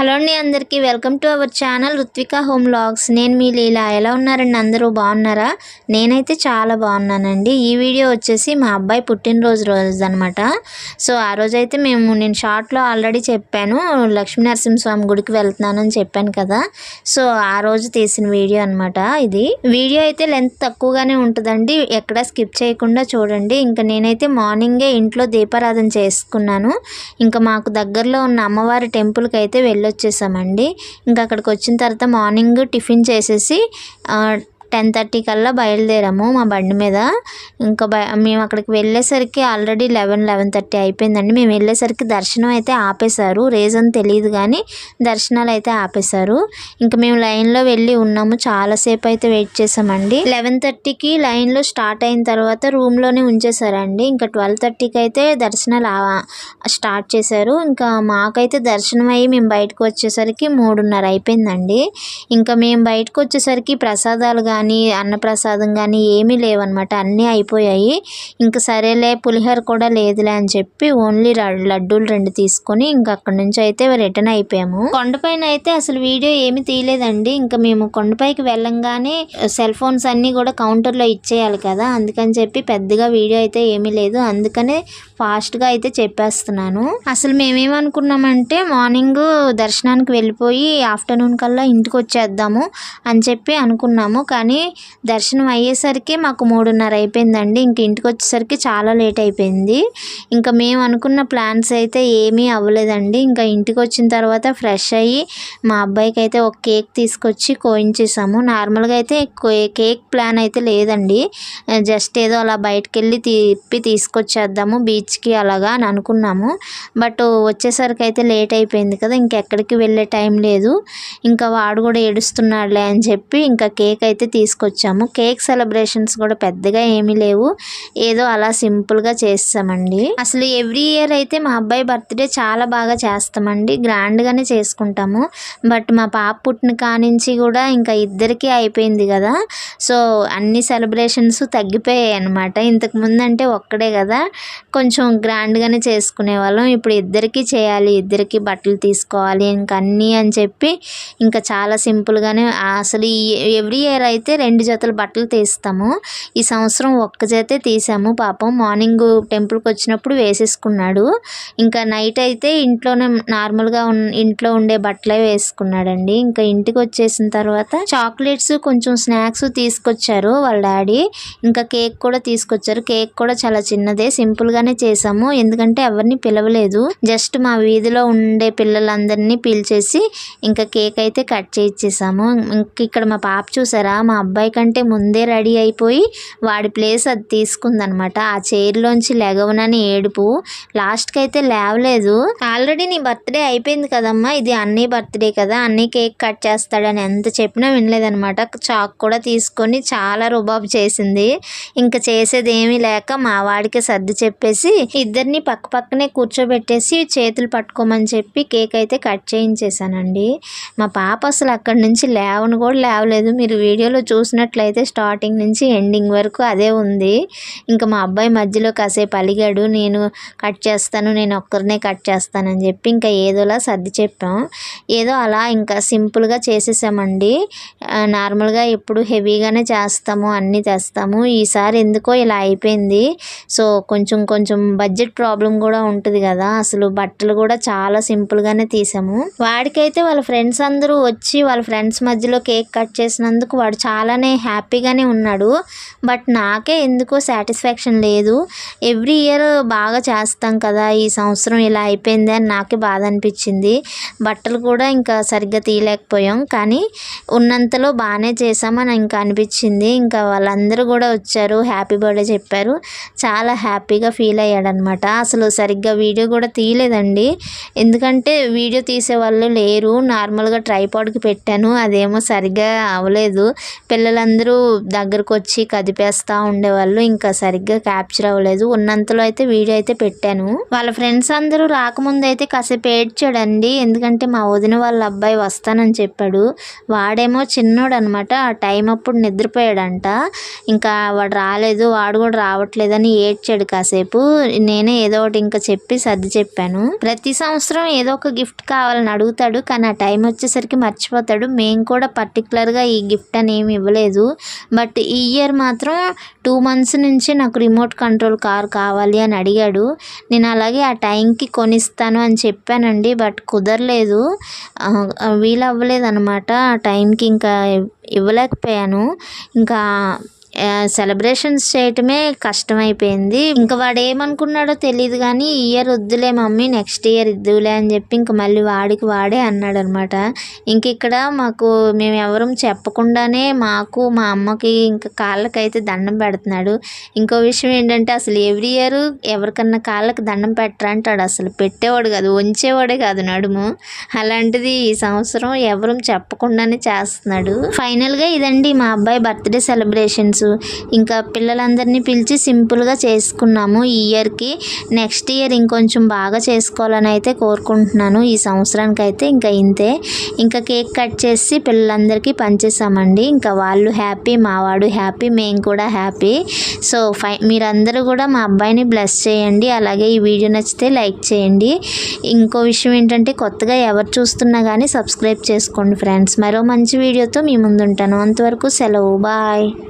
Hello అండి అందరికీ welcome to our channel Ruthvika home vlogs. నేను మీ లీలా. ఎలా ఉన్నారండి అందరూ? బాగున్నారా? నేనైతే చాలా బాగున్నానండి. ఈ వీడియో వచ్చేసి మా అబ్బాయి పుట్టినరోజు రోజు అనమాట సో ఆ రోజైతే మేము నేను షార్ట్లో ఆల్రెడీ చెప్పాను లక్ష్మీ నరసింహస్వామి గుడికి వెళ్తున్నానని చెప్పాను కదా. సో ఆ రోజు తీసిన వీడియో అనమాట ఇది. వీడియో అయితే లెంత్ తక్కువగానే ఉంటుందండి. ఎక్కడ స్కిప్ చేయకుండా చూడండి. ఇంకా నేనైతే మార్నింగే ఇంట్లో దీపారాధన చేసుకున్నాను. ఇంకా మాకు దగ్గరలో ఉన్న అమ్మవారి టెంపుల్కి అయితే వెళ్ళి వెళ్ళొచ్చేసామండి ఇంకా అక్కడికి వచ్చిన తర్వాత మార్నింగ్ టిఫిన్ చేసేసి టెన్ థర్టీ కల్లా బయలుదేరాము మా బండి మీద. ఇంకా బ మేము అక్కడికి వెళ్ళేసరికి ఆల్రెడీ లెవెన్ లెవెన్ థర్టీ అయిపోయిందండి. మేము వెళ్ళేసరికి దర్శనం అయితే ఆపేశారు. రీజన్ తెలియదు కానీ దర్శనాలు అయితే ఆపేశారు. ఇంకా మేము లైన్లో వెళ్ళి ఉన్నాము. చాలాసేపు అయితే వెయిట్ చేసామండి లెవెన్ థర్టీకి లైన్లో స్టార్ట్ అయిన తర్వాత రూమ్లోనే ఉంచేసారండి ఇంకా ట్వెల్వ్ థర్టీకి అయితే దర్శనాలు స్టార్ట్ చేశారు. ఇంకా మాకైతే దర్శనం అయ్యి మేము బయటకు వచ్చేసరికి మూడున్నర అయిపోయిందండి. ఇంకా మేము బయటకు వచ్చేసరికి ప్రసాదాలు కానీ అన్నప్రసాదం కానీ ఏమీ లేవన్నమాట. అన్నీ అయిపోయాయి. ఇంకా సరేలే పులిహోర కూడా లేదులే అని చెప్పి ఓన్లీ లడ్డూలు రెండు తీసుకొని ఇంకా అక్కడ నుంచి అయితే రిటర్న్ అయిపోయాము. కొండపైన అయితే అసలు వీడియో ఏమీ తీయలేదండి. ఇంకా మేము కొండపైకి వెళ్ళంగానే సెల్ ఫోన్స్ అన్నీ కూడా కౌంటర్లో ఇచ్చేయాలి కదా. అందుకని చెప్పి పెద్దగా వీడియో అయితే ఏమీ లేదు. అందుకనే ఫాస్ట్గా అయితే చెప్పేస్తున్నాను. అసలు మేమేమనుకున్నామంటే మార్నింగ్ దర్శనానికి వెళ్ళిపోయి ఆఫ్టర్నూన్ కల్లా ఇంటికి వచ్చేద్దాము అని చెప్పి అనుకున్నాము. కానీ దర్శనం అయ్యేసరికి మాకు మూడున్నర అయిపోయిందండి. ఇంక ఇంటికి వచ్చేసరికి చాలా లేట్ అయిపోయింది. ఇంకా మేము అనుకున్న ప్లాన్స్ అయితే ఏమీ అవ్వలేదండి. ఇంకా ఇంటికి వచ్చిన తర్వాత ఫ్రెష్ అయ్యి మా అబ్బాయికి అయితే ఒక కేక్ తీసుకొచ్చి కోయించేసాము నార్మల్గా అయితే కే- కేక్ ప్లాన్ అయితే లేదండి. జస్ట్ ఏదో అలా బయటకు వెళ్ళి తిప్పి తీసుకొచ్చేద్దాము బీచ్కి అలాగా అని అనుకున్నాము. బట్ వచ్చేసరికి అయితే లేట్ అయిపోయింది కదా ఇంకెక్కడికి వెళ్ళే టైం లేదు. ఇంకా వాడు కూడా ఏడుస్తున్నాడులే అని చెప్పి ఇంకా కేక్ అయితే తీసుకొచ్చాము. కేక్ సెలబ్రేషన్స్ కూడా పెద్దగా ఏమీ లేవు. ఏదో అలా సింపుల్గా చేస్తామండి. అసలు ఎవ్రీ ఇయర్ అయితే మా అబ్బాయి బర్త్డే చాలా బాగా చేస్తామండి. గ్రాండ్గానే చేసుకుంటాము. బట్ మా పాప పుట్టిన కానించి కూడా ఇంకా ఇద్దరికీ అయిపోయింది కదా. సో అన్ని సెలబ్రేషన్స్ తగ్గిపోయాయి అనమాట ఇంతకుముందు అంటే ఒక్కడే కదా. కొంచెం గ్రాండ్గానే చేసుకునే వాళ్ళం. ఇప్పుడు ఇద్దరికీ చేయాలి ఇద్దరికి బట్టలు తీసుకోవాలి ఇంకా అన్నీ అని చెప్పి ఇంకా చాలా సింపుల్గానే అసలు ఈ ఎవ్రీ ఇయర్ అయితే అయితే రెండు జతల బట్టలు తీస్తాము. ఈ సంవత్సరం ఒక్క జతే తీసాము పాపం. మార్నింగ్ టెంపుల్కి వచ్చినప్పుడు వేసేసుకున్నాడు. ఇంకా నైట్ అయితే ఇంట్లోనే నార్మల్గా ఉన్ ఇంట్లో ఉండే బట్టలే వేసుకున్నాడండి. ఇంకా ఇంటికి వచ్చేసిన తర్వాత చాక్లెట్స్ కొంచెం స్నాక్స్ తీసుకొచ్చారు వాళ్ళ డాడీ. ఇంకా కేక్ కూడా తీసుకొచ్చారు. కేక్ కూడా చాలా చిన్నదే సింపుల్ గానే చేసాము ఎందుకంటే ఎవరిని పిలవలేదు. జస్ట్ మా వీధిలో ఉండే పిల్లలందరినీ పిలిచేసి ఇంకా కేక్ అయితే కట్ చేయించేసాము ఇంక ఇక్కడ మా పాప చూసారా? మా అబ్బాయి కంటే ముందే రెడీ అయిపోయి వాడి ప్లేస్ అది తీసుకుందనమాట. ఆ చైర్లోంచి లెగవనని ఏడుపు. లాస్ట్కి అయితే లేవలేదు. ఆల్రెడీ నీ బర్త్డే అయిపోయింది కదమ్మా. ఇది అన్నీ బర్త్డే కదా. అన్నీ కేక్ కట్ చేస్తాడని ఎంత చెప్పినా వినలేదనమాట. చాక్ కూడా తీసుకొని చాలా రుబాబు చేసింది. ఇంకా చేసేది ఏమీ లేక మా వాడికి సర్ది చెప్పేసి ఇద్దరిని పక్క పక్కనే కూర్చోబెట్టేసి చేతులు పట్టుకోమని చెప్పి కేక్ అయితే కట్ చేయించేసానండి మా పాప అసలు అక్కడి నుంచి లేవను కూడా లేవలేదు. మీరు వీడియోలో చూసినట్లయితే స్టార్టింగ్ నుంచి ఎండింగ్ వరకు అదే ఉంది. ఇంకా మా అబ్బాయి మధ్యలో కాసేపు అలిగాడు. నేను కట్ చేస్తాను నేను ఒక్కరినే కట్ చేస్తానని చెప్పి ఇంకా ఏదోలా సర్ది చెప్పాం. ఏదో అలా ఇంకా సింపుల్గా చేసేసామండి. నార్మల్గా ఎప్పుడు హెవీగానే చేస్తాము అన్నీ తెస్తాము. ఈసారి ఎందుకో ఇలా అయిపోయింది. సో కొంచెం కొంచెం బడ్జెట్ ప్రాబ్లం కూడా ఉంటుంది కదా. అసలు బట్టలు కూడా చాలా సింపుల్గానే తీసాము. వాడికైతే వాళ్ళ ఫ్రెండ్స్ అందరూ వచ్చి వాళ్ళ ఫ్రెండ్స్ మధ్యలో కేక్ కట్ చేసినందుకు వాడు చాలానే హ్యాపీగానే ఉన్నాడు. బట్ నాకే ఎందుకో సాటిస్ఫాక్షన్ లేదు. ఎవ్రీ ఇయర్ బాగా చేస్తాం కదా ఈ సంవత్సరం ఇలా అయిపోయింది అని నాకే బాధ అనిపించింది. బట్టలు కూడా ఇంకా సరిగ్గా తీయలేకపోయాం. కానీ ఉన్నంతలో బాగానే చేసామని ఇంకా అనిపించింది. ఇంకా వాళ్ళందరూ కూడా వచ్చారు హ్యాపీ బర్త్డే చెప్పారు. చాలా హ్యాపీగా ఫీల్ అయ్యాడనమాట. అసలు సరిగ్గా వీడియో కూడా తీయలేదండి. ఎందుకంటే వీడియో తీసే వాళ్ళు లేరు. నార్మల్గా ట్రైపాడ్కి పెట్టాను. అదేమో సరిగ్గా అవ్వలేదు. పిల్లలందరూ దగ్గరకు వచ్చి కదిపేస్తూ ఉండేవాళ్ళు. ఇంకా సరిగ్గా క్యాప్చర్ అవ్వలేదు. ఉన్నంతలో అయితే వీడియో అయితే పెట్టాను. వాళ్ళ ఫ్రెండ్స్ అందరూ రాకముందు అయితే కాసేపు ఏడ్చాడండి. ఎందుకంటే మా వదిన వాళ్ళ అబ్బాయి వస్తానని చెప్పాడు. వాడేమో చిన్నోడు అనమాట ఆ టైం అప్పుడు నిద్రపోయాడంట. ఇంకా వాడు రాలేదు. వాడు కూడా రావట్లేదని ఏడ్చాడు కాసేపు. నేనే ఏదో ఒకటి ఇంకా చెప్పి సర్ది చెప్పాను. ప్రతి సంవత్సరం ఏదో ఒక గిఫ్ట్ కావాలని అడుగుతాడు. కానీ ఆ టైం వచ్చేసరికి మర్చిపోతాడు. మేము కూడా పర్టికులర్గా ఈ గిఫ్ట్ అని ఏమి ఇవ్వలేదు. బట్ ఈ ఇయర్ మాత్రం టూ మంత్స్ నుంచి నాకు రిమోట్ కంట్రోల్ కార్ కావాలి అని అడిగాడు. నేను అలాగే ఆ టైంకి కొనిస్తాను అని చెప్పానండి బట్ కుదరలేదు. ఆ, వీలు అవ్వలేదు అనమాట ఆ టైంకి ఇంకా ఇవ్వలేకపోయాను. ఇంకా సెలబ్రేషన్స్ చేయటమే కష్టమైపోయింది. ఇంకా వాడు ఏమనుకున్నాడో తెలియదు కానీ ఈ ఇయర్ వద్దులే మమ్మీ నెక్స్ట్ ఇయర్ ఇద్దులే అని చెప్పి ఇంకా మళ్ళీ వాడికి వాడే అన్నాడు అనమాట ఇంక ఇక్కడ మాకు మేము ఎవరూ చెప్పకుండానే మాకు మా అమ్మకి ఇంకా కాళ్ళకైతే దండం పెడుతున్నాడు. ఇంకో విషయం ఏంటంటే అసలు ఎవ్రీ ఇయర్ ఎవరికన్నా కాళ్ళకి దండం పెట్టరా అంటాడు. అసలు పెట్టేవాడు కాదు వంచేవాడే కాదు నడుము. అలాంటిది ఈ సంవత్సరం ఎవరు చెప్పకుండానే చేస్తున్నాడు. ఫైనల్గా ఇదండి మా అబ్బాయి బర్త్డే సెలబ్రేషన్స్ ఇంకా పిల్లలందరినీ పిలిచి సింపుల్గా చేసుకున్నాము ఈ ఇయర్కి నెక్స్ట్ ఇయర్ ఇంకొంచెం బాగా చేసుకోవాలని అయితే కోరుకుంటున్నాను. ఈ సంవత్సరానికి అయితే ఇంకా ఇంతే. ఇంకా కేక్ కట్ చేసి పిల్లలందరికీ పంచేసామండి. ఇంకా వాళ్ళు హ్యాపీ మావాడు హ్యాపీ మేము కూడా హ్యాపీ. సో ఫై మీరందరూ కూడా మా అబ్బాయిని బ్లెస్ చేయండి. అలాగే ఈ వీడియో నచ్చితే లైక్ చేయండి. ఇంకో విషయం ఏంటంటే కొత్తగా ఎవరు చూస్తున్నా కానీ సబ్స్క్రైబ్ చేసుకోండి ఫ్రెండ్స్. మరో మంచి వీడియోతో మీ ముందుంటాను. అంతవరకు సెలవు. బాయ్.